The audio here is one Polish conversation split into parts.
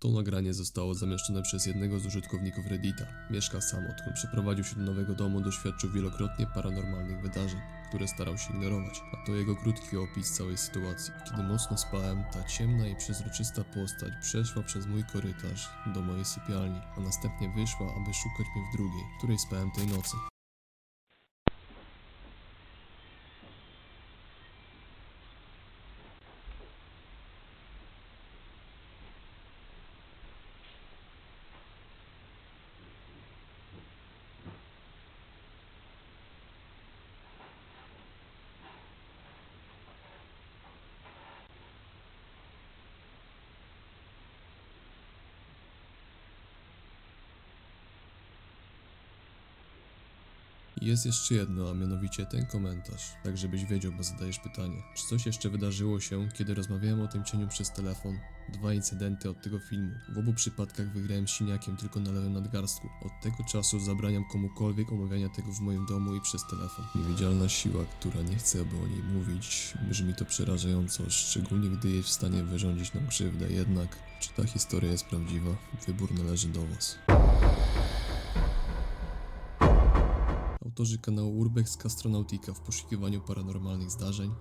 To nagranie zostało zamieszczone przez jednego z użytkowników Reddita. Mieszka sam, odkąd przeprowadził się do nowego domu, doświadczył wielokrotnie paranormalnych wydarzeń, które starał się ignorować. A to jego krótki opis całej sytuacji. Kiedy mocno spałem, ta ciemna i przezroczysta postać przeszła przez mój korytarz do mojej sypialni, a następnie wyszła, aby szukać mnie w drugiej, której spałem tej nocy. Jest jeszcze jedno, a mianowicie ten komentarz, tak żebyś wiedział, bo zadajesz pytanie. Czy coś jeszcze wydarzyło się, kiedy rozmawiałem o tym cieniu przez telefon? Dwa incydenty od tego filmu. W obu przypadkach wygrałem siniakiem tylko na lewym nadgarstku. Od tego czasu zabraniam komukolwiek omawiania tego w moim domu i przez telefon. Niewidzialna siła, która nie chce, aby o niej mówić, brzmi to przerażająco, szczególnie gdy jest w stanie wyrządzić nam krzywdę. Jednak, czy ta historia jest prawdziwa? Wybór należy do Was. Autorzy kanału Urbex Castronautica w poszukiwaniu paranormalnych zdarzeń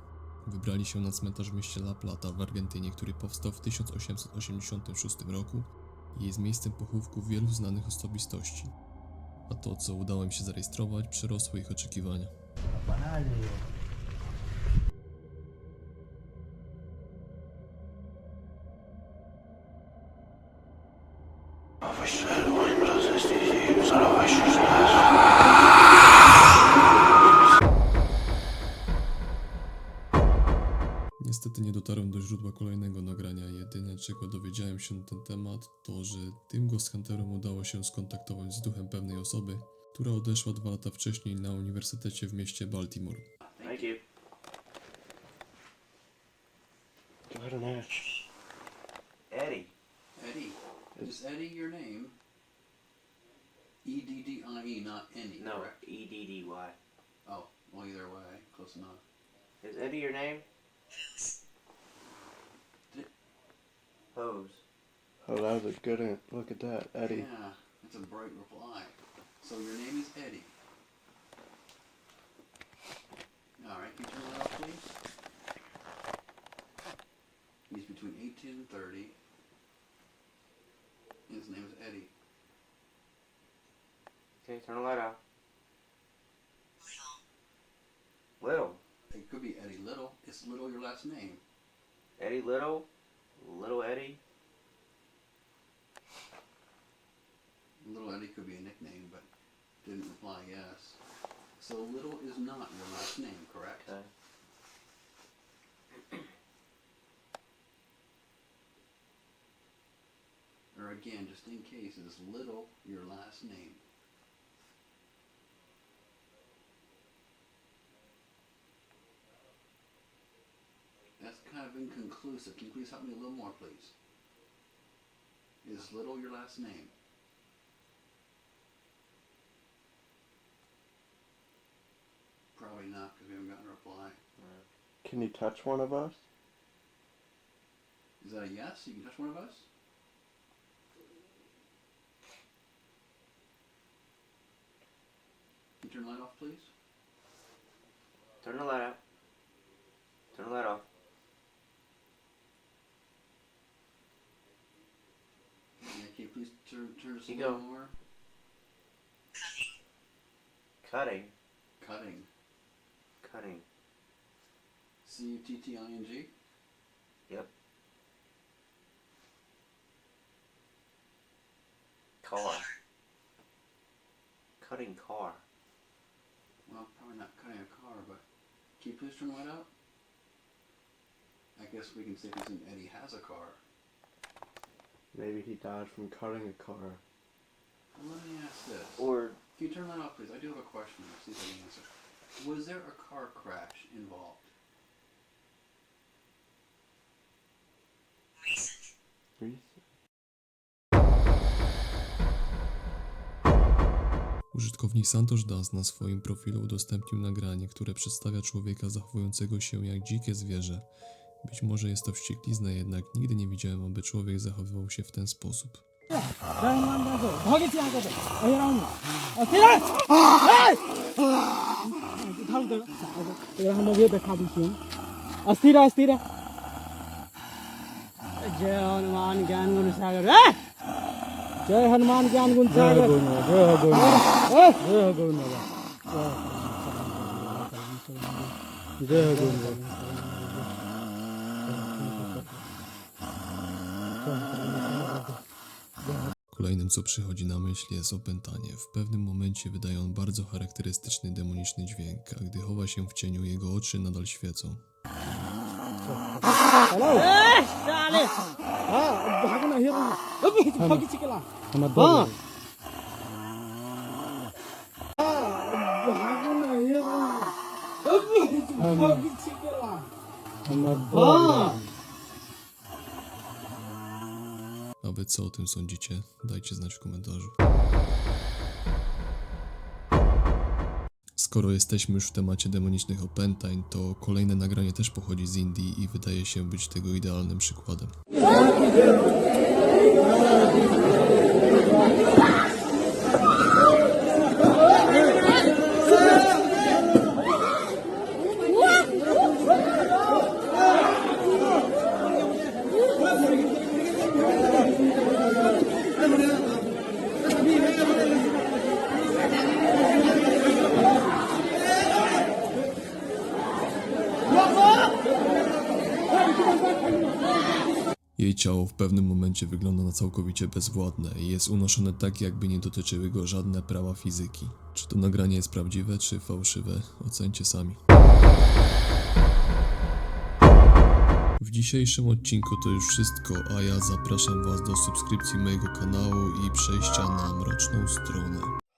wybrali się na cmentarz w mieście La Plata w Argentynie, który powstał w 1886 roku i jest miejscem pochówku wielu znanych osobistości. A to, co udało im się zarejestrować, przerosło ich oczekiwania. Niestety nie dotarłem do źródła kolejnego nagrania. Jedyne czego dowiedziałem się na ten temat to, że tym Ghost Hunterom udało się skontaktować z duchem pewnej osoby, która odeszła dwa lata wcześniej na uniwersytecie w mieście Baltimore. Thank you. Eddie. Eddie. Is Eddie your name? E D D I E, not any. No, correct? E D D Y. Oh, well, either way, close enough. Is Eddie your name? Hose. Oh, that was a good one. Look at that, Eddie. Yeah, that's a bright reply. So your name is Eddie. All right, can you turn that off, please? He's between 18 and 30. His name is Eddie. Okay, turn the light off. Little. It could be Eddie Little. It's Little your last name. Eddie Little. Little Eddie. Little Eddie could be a nickname, but didn't reply yes. So Little is not your last name, correct? Okay. Or again, just in case, is Little your last name? Inconclusive. Can you please help me a little more, please? Is Little your last name? Probably not, because we haven't gotten a reply. Can you touch one of us? Is that a yes? You can touch one of us? Can you turn the light off, please? Turn the light out. Turn the light off. Yeah, can you please turn, turn just a You little go. more? Cutting. Cutting. Cutting. C U T T I N G? Yep. Car. Cutting car. Well, probably not cutting a car, but can you please turn the light out? I guess we can safely assume Eddie has a car. Maybe he died from cutting a car. Well, let me ask this. Or Can you turn that off, please? I do have a question. Let's see if I can answer. Was there a car crash involved? Użytkownik Santosh Das na swoim profilu udostępnił nagranie, które przedstawia człowieka zachowującego się jak dzikie zwierzę. Być może jest to wścieklizna, jednak nigdy nie widziałem, aby człowiek zachowywał się w ten sposób. अस्थिर अस्थिर जय हनुमान ज्ञान गुण सागर ए! जय हनुमान ज्ञान गुण सागर जय जय गुण जय Kolejnym, co przychodzi na myśl, jest opętanie. W pewnym momencie wydaje on bardzo charakterystyczny demoniczny dźwięk, a gdy chowa się w cieniu, jego oczy nadal świecą. साले wy co o tym sądzicie? Dajcie znać w komentarzu. Skoro jesteśmy już w temacie demonicznych opętań, to kolejne nagranie też pochodzi z Indii i wydaje się być tego idealnym przykładem. Jej ciało w pewnym momencie wygląda na całkowicie bezwładne i jest unoszone tak, jakby nie dotyczyły go żadne prawa fizyki. Czy to nagranie jest prawdziwe, czy fałszywe? Ocencie sami. W dzisiejszym odcinku to już wszystko, a ja zapraszam Was do subskrypcji mojego kanału i przejścia na mroczną stronę.